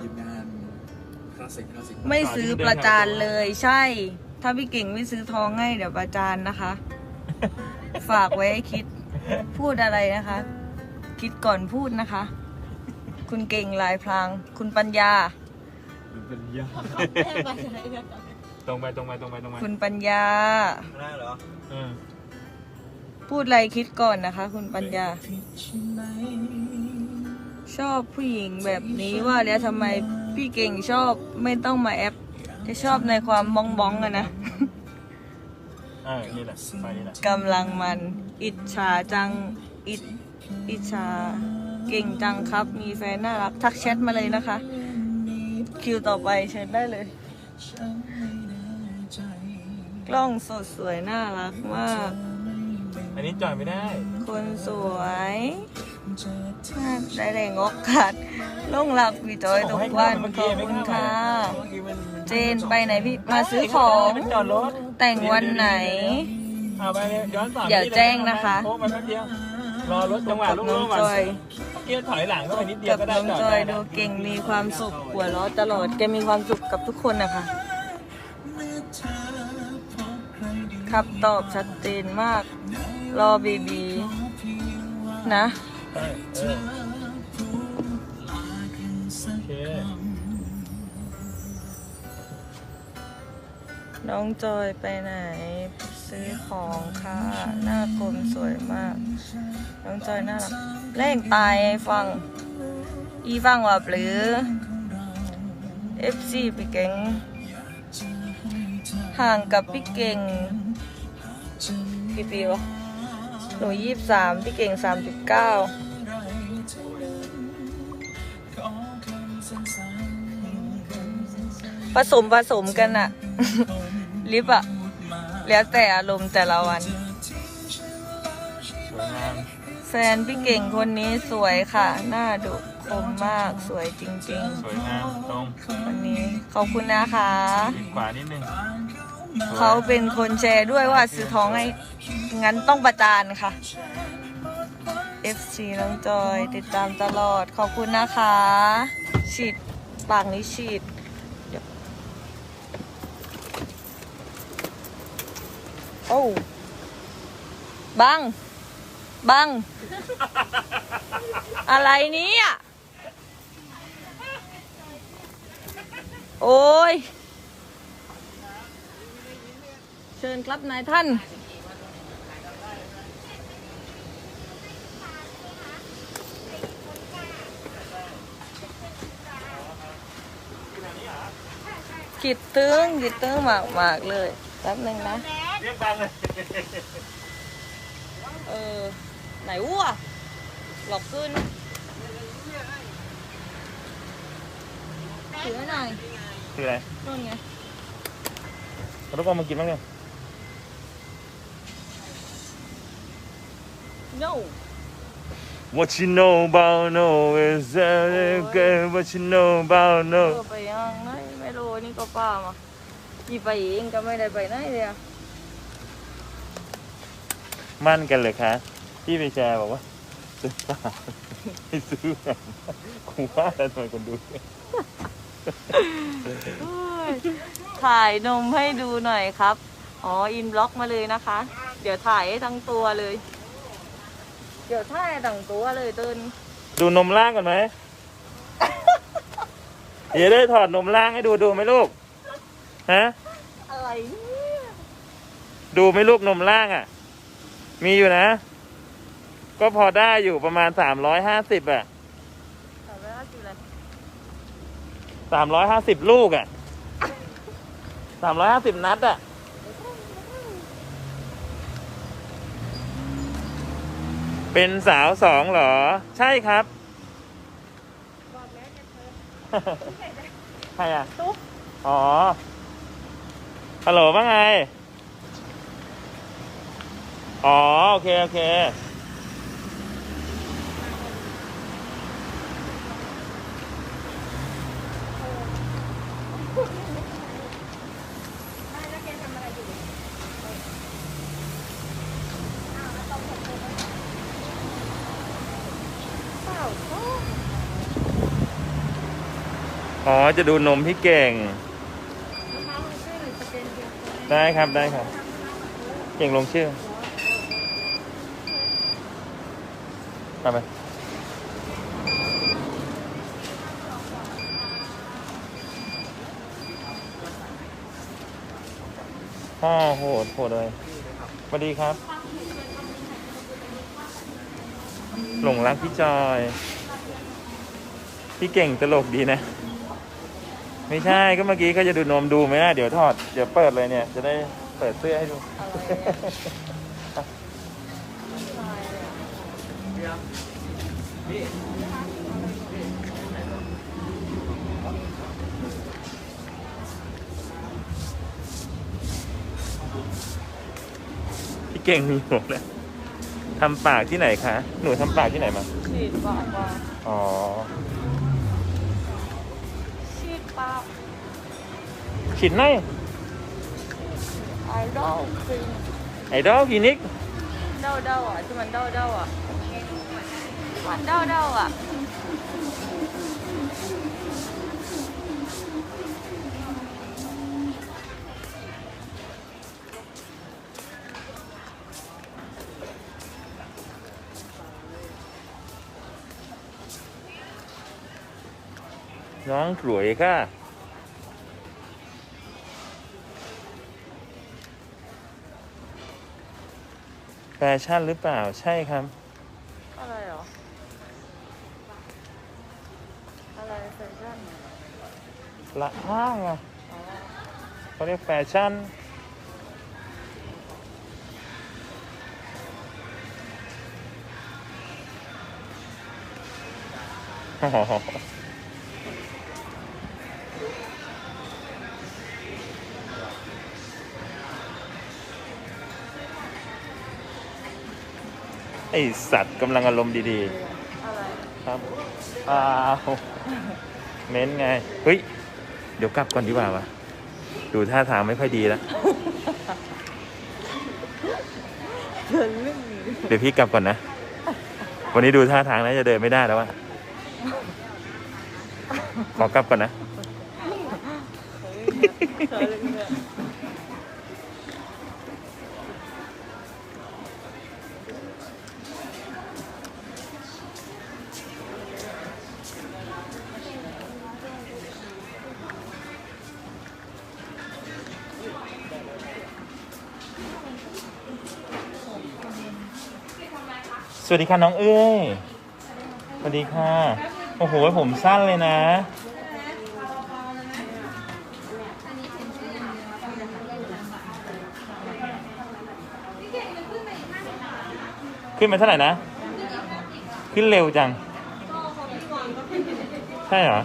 ทีมงานคลาสสิกคลาสสิกไม่ซื้อประจานเลยใช่ ถ้าพี่เก่งไม่ซื้อทองให้เดี๋ยวประจานนะคะ ฝากไว้ให้คิดพูดอะไรนะคะ คิดก่อนพูดนะคะ คุณเก่งลายพราง คุณปัญญาเป็นยาตรงไปตรงไปตรงไปตรงไปคุณปัญญาได้เหรอเออพูดอะไรคิดก่อนนะคะ คุณปัญญาช อบผู้หญิงแบบนี้ว่าแล้วทำไมพี่เก่งชอบไม่ต้องมาแอปจะชอบในความบ้องบ้องๆอะนะเออนี่แหละไปนี่แหละกำลังมันอิจฉาจังอิจอิจฉาเก่งจังครับ มีแฟนน่ารักทักแชทมาเลยนะคะ คิวต่อไปเชิญได้เลย กล้องสดสวยน่ารักมาก อันนี้จอยไม่ได้ คนสวยน่า ได้แรงโอกาสลงหลักพี่จอยทุกวันขอบคุณค่ะ เจนไปไหนพี่ มาซื้อของมันจอดรถแต่งวันไหนเอาไปเลยย้อนสอนเดี๋ยวแจ้งนะคะโค้งมาแป๊บเดียวรอรถจังหวะกับลูน้องกๆก่อนจอยเกียร์ถอยหลังก็ไปนิดเดียกัวบก็ได้น้องจอดจอได้ยนะดูเก่งมีความสุขหัวเราะตลอดแกมีความสุขกับทุกคนนะคะครับตอบชัดเจนมาก รอบีบีนะ ใช่เออโอเคน้องจอยไปไหน ซื้อของค่ะ หน้ากลมสวยมาก น้องจอยน่ารักเล่งตายฟัง อีฟังว่าหรือ FC พี่เก่งห่างกับพี่เก่งกี่ปีวะหนูยี่สามพี่เก่งสามสิบเก้า ผสมผสมกันอะลิปอะแล้วแต่อารมณ์แต่ละวัน สวยงามแฟนพี่เก่งคนนี้สวยค่ะ หน้าดุคมมากสวยจริงสวยงามตรงๆ วันนี้ขอบคุณนะคะอีกขวานิดนึงเขาเป็นคนแชร์ด้วยว่าซื้อทองให้งั้นต้องประจานค่ะ FC น้องจอยติดตามตลอดขอบคุณนะคะ ฉีดปากนี้ฉีดเดี๋ยว โอ้บัง บัง อะไรเนี้โอ้ย เชิญครับนายท่านกิดตึงกิดตึงมากมากเลยแป๊บหนึ่งนะ เรียกดังเลยเออ ไหนวัวหลอกขึ้นถือให้หน่อยคืออะไรนู่นไงเราต้องเอามากินบ้างเนี่ย no What you know about no is that good What you know about เอ no อไปยังไงไม่รู้นี่ก็ป้ามายี่ไปเองก็ไม่ได้ไปไหนเลยอะ มั่นกันเลยคะพี่ไปแชร์บอกว่าซื้อเปล่าไม่ซื้อแบบกูว่าแล้วทำไมคนดูเอ้ยถ่ายนมให้ดูหน่อยครับ อ๋อ อินบล็อกมาเลยนะคะ เดี๋ยวถ่ายให้ทั้งตัวเลย เดี๋ยวถ่ายทั้งตัวเลยเตินดูนมล่างก่อนไหมเดี๋ยวได้ถอดนมล่างให้ดูดูไหมลูก ฮะ อะไรเนี่ย ดูไหมลูกนมล่างอะ มีอยู่นะ ก็พอได้อยู่ประมาณสามร้อยห้าสิบอะถ่ายไว้ว่าสิอะไรสามร้อยห้าสิบลูกอะสามร้อยห้าสิบนัดอะเป็นสาวสองเหรอ ใช่ครับใครอะ ตุ๊กอ๋อฮัลโหลว่าไง อ๋อ โอเค โอเคเปล่าอ๋อ จะดูนมพี่เก่งได้ครับ ได้ครับ เก่งลงชื่อ ไปพ่อโหดโหดเลยสวัสดีครับ หลงรักพี่จอย พี่เก่งตลกดีนะ ไม่ใช่ก็เมื่อกี้เขาจะดูนมดูไหมนะเดี๋ยวถอด เดี๋ยวเปิดเลยเนี่ย จะได้เปิดเสื้อให้ดู พี่เก่งมีหัวเลยทำปากที่ไหนคะ หนูทำปากที่ไหนมา ฉีดปากมาอ๋อ ฉีดปากฉีดไหนไอดอลครีมไอดอลคลินิก เด้าเด้าๆอะที่มันเด้าเด้าๆอะ มันเด้าเด้าๆอะน้องสวยค่ะ แฟชั่นหรือเปล่า ใช่ครับ อะไรเหรอ อะไรแฟชั่น ละห้างอะเขาเรียกแฟชั่น ไอสัตว์กำลังอารมณ์ดีๆ ครับอ้าว เม้นไง เฮ้ย เดี๋ยวกลับก่อนดีกว่าวะดูท่าทางไม่ค่อยดีแล้ว เดินเรื่องนี้เดี๋ยวพี่กลับก่อนนะ วันนี้ดูท่าทางน่าจะเดินไม่ได้แล้ววะขอกลับก่อนนะเธอเรื่อ สวัสดีค่ะน้องเอ้ย สวัสดีค่ะ โอ้โห ผมสั้นเลยนะ ขึ้นมาเท่าไหร่นะ ขึ้นเร็วจัง ใช่เหรอ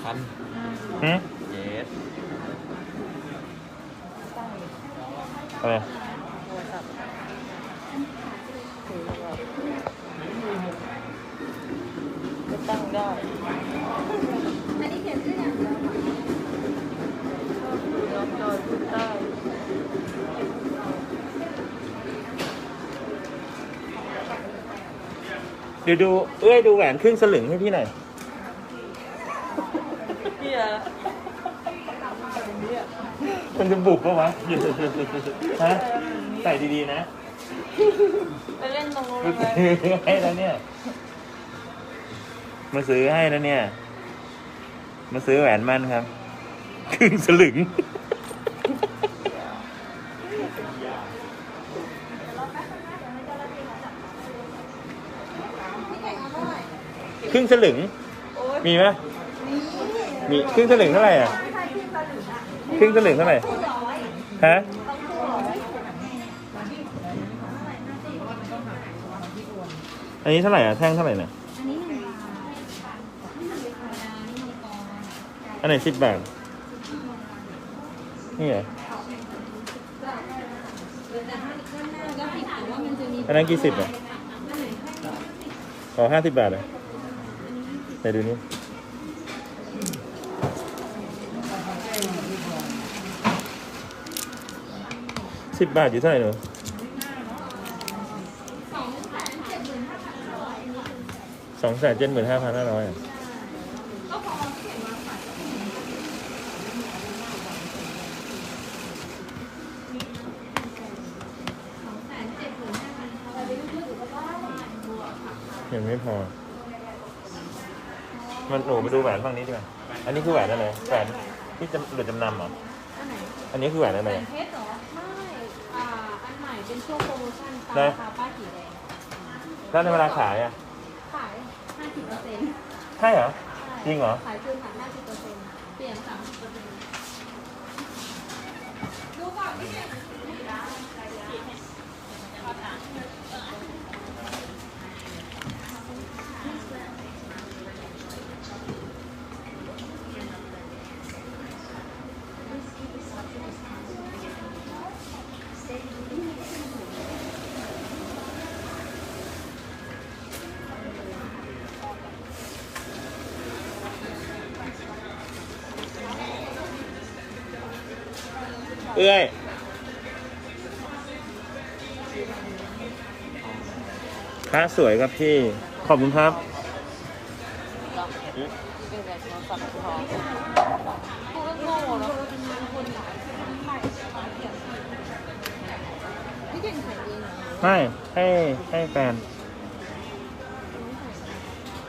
หกพันหืมเยสอะไรโทรศัพท์ถือแบบจะตั้งได้อันนี้เขียนชื่ออย่างเดียวน้องจอยพูดใต้เดี๋ยวดู เอ้ยดูแหวนครึ่งสลึงให้พี่หน่อย เฮียมันจะบุกปะวะฮะใส่ดีๆนะ ไปเล่นตรงนู้นมาไหมซื้อให้แล้วเนี่ยมาซื้อให้แล้วเนี่ย มาซื้อแหวนมั่นครับ ครึ่งสลึง ครึ่งสลึงมีไหม มีครึ่งสลึงเท่าไหร่อะครึ่งสลึงเท่าไหร่ฮะอันนี้เท่าไหร่อะแท่งเท่าไหร่เนี่ยอันไหนสิบบาทนี่เหรออันนั้นกี่สิบอะขอห้าสิบบาทอะไหนดูนี่ สิบบาทอยู่เท่าไหร่หนูสองแสนเจ็ดหมื่นห้าพันห้าร้อยอะยังไม่พอ มันหนูไปดูแหวนฝั่งนี้ดีกว่า อันนี้คือแหวนอะไร แหวนที่จำหรือจำนำเหรอ อันนี้คือแหวนอะไรเพชรเหรอ ไม่ อ่า อันใหม่ เป็นช่วงโปรโมชั่นค่ะได้ราคาป้ายสีแดงแล้วในเวลาขายอะ ขาย 50เปอร์เซ็นต์ใช่เหรอ จริงเหรอ ขายคืนค่ะ50เปอร์เซ็นต์เปลี่ยน30เปอร์เซ็นต์ดูก่อนพี่เก่ง เอ้ยพระสวยครับพี่ ขอบคุณครับพี่เก่งใส่เองเหรอไม่ให้ให้แฟน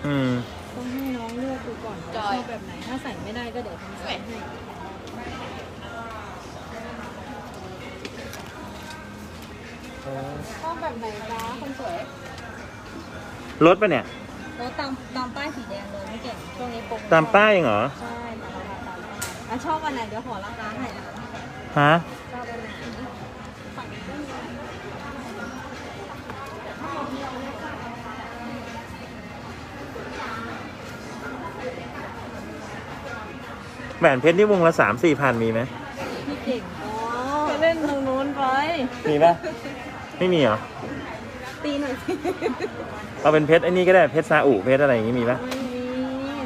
อืม ต้องให้น้องเลือกดูก่อนว่าชอบแบบไหน ถ้าใส่ไม่ได้ก็เดี๋ยวทำใส่ให้ ชอบแบบไหนจ๊ะคนสวยรถปะเนี่ย รถตามตามป้ายสีแดงเลยไม่เก่งช่วงนี้โปรโมชั่นตามป้ายเองเหรอ ใช่ตามราคาตามป้ายอะชอบอันไหนเดี๋ยวขอราคาให้นะฮะ ชอบอันไหนฝั่งนี้ก็มีแหวนเพชรที่วงละสามสี่พันมีไหมพี่เก่งอ๋อไปเล่นตรงนู้นไป มีปะ ไม่มีเหรอ ตีหน่อยสิเอาเป็นเพชรไอ้นี่ก็ได้เพชรซาอุเพชรอะไรอย่างงี้มีปะไม่มี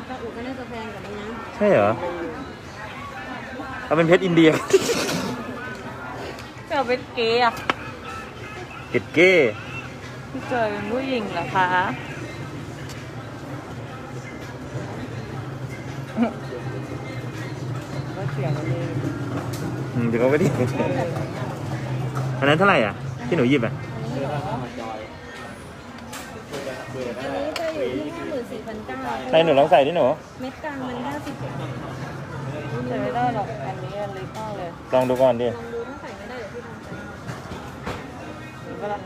ซาอุก็น่าจะแพงกว่านี้นะใช่เหรอ เอาเป็นเพชรอินเดียจะเอาเป็นเกย์อะเกดเก้พี่จอยเป็นผู้หญิงเหรอคะ ก็เถียงกันเองอืมเดี๋ยวเขาไปดิอันนั้นเท่าไหร่อะ ที่หนูหยิบอะเรือข้ามาจอยเบื่ออันได้นี้จะอยู่ที่ห้าหมื่นสี่พันเก้าใส่หนูลองใส่ดิหนู เม็ดกลางมันห้าสิบลใส่ไม่ได้หรอก อันนี้อันเล็กมากเลยลองดูก่อนดิองดูถ้าใส่ไม่ได้เดี๋ยวพี่ทำไซส์ให้เห็นปะล่ะ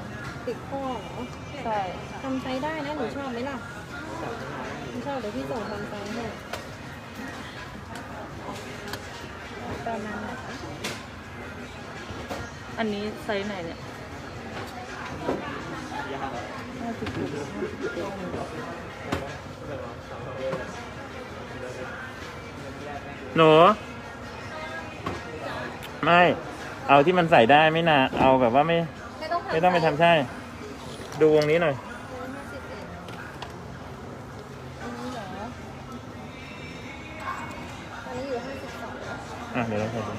ติดข้อเหรอใช่ทำไซส์ได้นะหนูชอบไหมล่ะไม่ชอบเดี๋ยวพี่ส่งทำไซส์ให้ประมาณไหนอันนี้ไซส์ไหนเนี่ย ห้าสิบหกห้าสิบเจ็ดหนูไม่ เอาที่มันใส่ได้ไม่นาเอาแบบว่าไม่ ไม่ต้องไม่ต้องไปทำใช่ ดูวงนี้หน่อยห้าสิบเอ็ดอันนี้เหรออันนี้อยู่ห้าสิบสองอะเดี๋ยวลองใส่ดู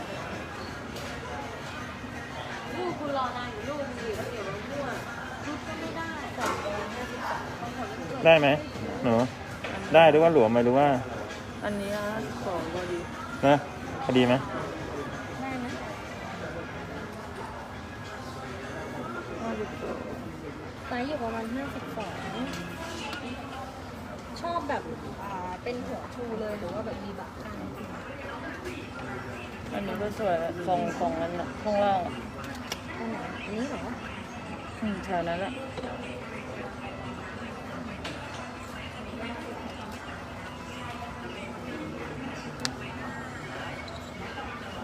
ได้ไหมหนูได้หรือว่าหลวมไหมหรือว่า อันนี้ห้าสิบสองพอดีนะพอดีไหมได้นะห้าสิบสองไซส์อยู่ประมาณห้าสิบสองชอบแบบอ่าเป็นหัวชูเลยหรือว่าแบบมีบักข้างอันนี้ก็สวยสองสองอันน่ะข้างล่างอะอันไหนอันนี้เหรออืมแถวนั้นอะ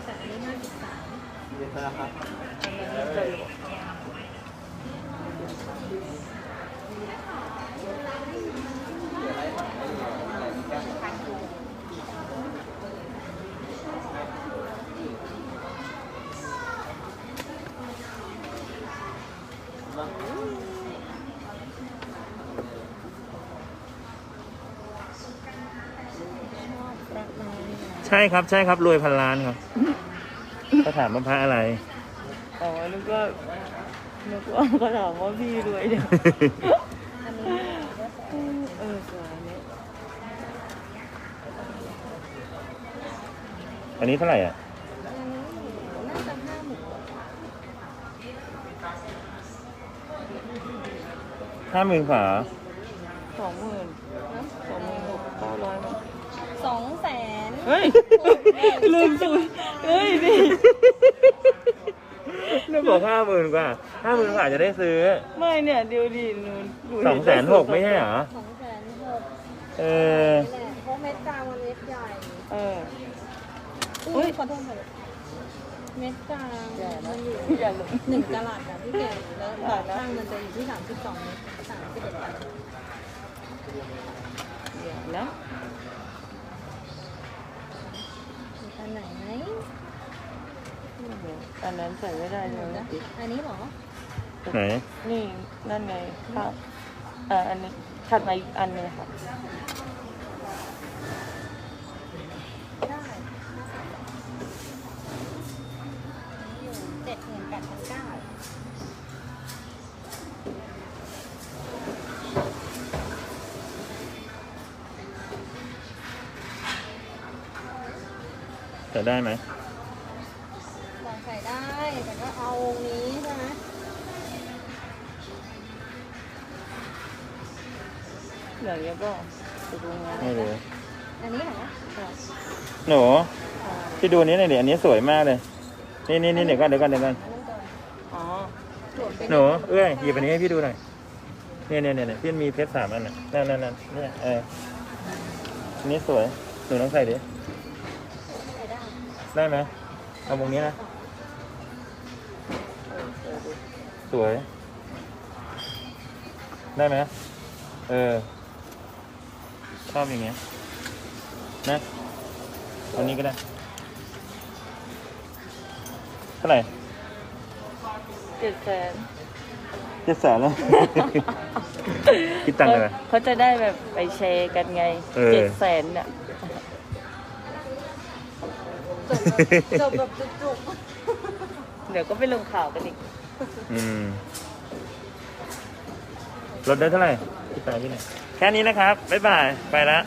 แต่อันนี้ห้าสิบสาม เรือครับ อันนั้นไม่เคย ชอบประมาณนี้ ใช่ครับใช่ครับรวยพันล้านครับก็ถามว่าพระอะไรออ๋อนึกว่านึกว่าเขาถามว่าพี่รวยเนี่ยอันนี้ก็ใส่เออสวยเนี่ยอันนี้เท่าไหร่อะอันนี้น่าจะห้าหมื่นห้าหมื่นกว่าสองหมื่นสองหมื่นหกเก้าร้อยมั้งสองแสน เฮ้ย ลืมสูตรเฮ้ยนี่นี่บอกห้าหมื่นกว่าห้าหมื่นกว่าจะได้ซื้อไม่เนี่ยเดี๋ยวดิหนูหนูสองแสนหกไม่ใช่เหรอสองแสนหกเออนี่แหละเพราะเม็ดกลางมันเม็ดใหญ่ เอออุ้ยขอโทษค่ะเม็ดกลางมันอยู่อย่าหลงหนึ่งกะลัดอะพี่เก่งแล้วดอกข้างมันจะอยู่ที่สามสิบสองเมตรสามสิบเอ็ดกะลัดเดี๋ยวนะ มี อันไหนไหมอันนั้นใส่ไม่ได้เลยนะอันนี้เหรอ ไหน นี่นั่นไงครับเอ่ออันนี้ถัดมาอีกอันหนึงค่ะ ได้อยู่เจ็ดหมื่นแปดพันเก้า จะได้ไหมลองใส่ได้ แต่ก็เอาวงนี้ใช่ไหมเหลืองเยอะก็ไปดูงานไม่รู้อันนี้เหรอหนูพี่ดูอันนี้หน่อยดิอันนี้สวยมากเลย นี่นี่นี่เดี๋ยวก่อนเดี๋ยวก่อนเดี๋ยวก่อนอันนั้นก่อนอ๋อหลวมเป็นหนูเอ้ยหยิบอันนี้ให้พี่ดูหน่อยเนี่ยเนี่ยเนี่ยเนี่ยพี่มีเพชรสามอันน่ะนั่นนั่นนั่นเนี่ยเอออันนี้สวยหนูต้องใส่ดิใส่ได้ ได้ไหมเอาวงนี้นะ สวย ได้ไหมเออ ชอบอย่างเงี้ย นะอันนี้ก็ได้ เท่าไหร่เจ็ดแสนเจ็ดแสนแล้ว คิดตังค์เลยเขาจะได้แบบไปแชร์กันไงเออ เจ็ดแสนเนี่ย จบแบบจุกๆ เดี๋ยวก็ไปลงข่าวกันอีก อืมลดได้เท่าไหร่คิดตังค์พี่หน่อยแค่นี้นะครับ บ๊ายบาย ไปแล้ว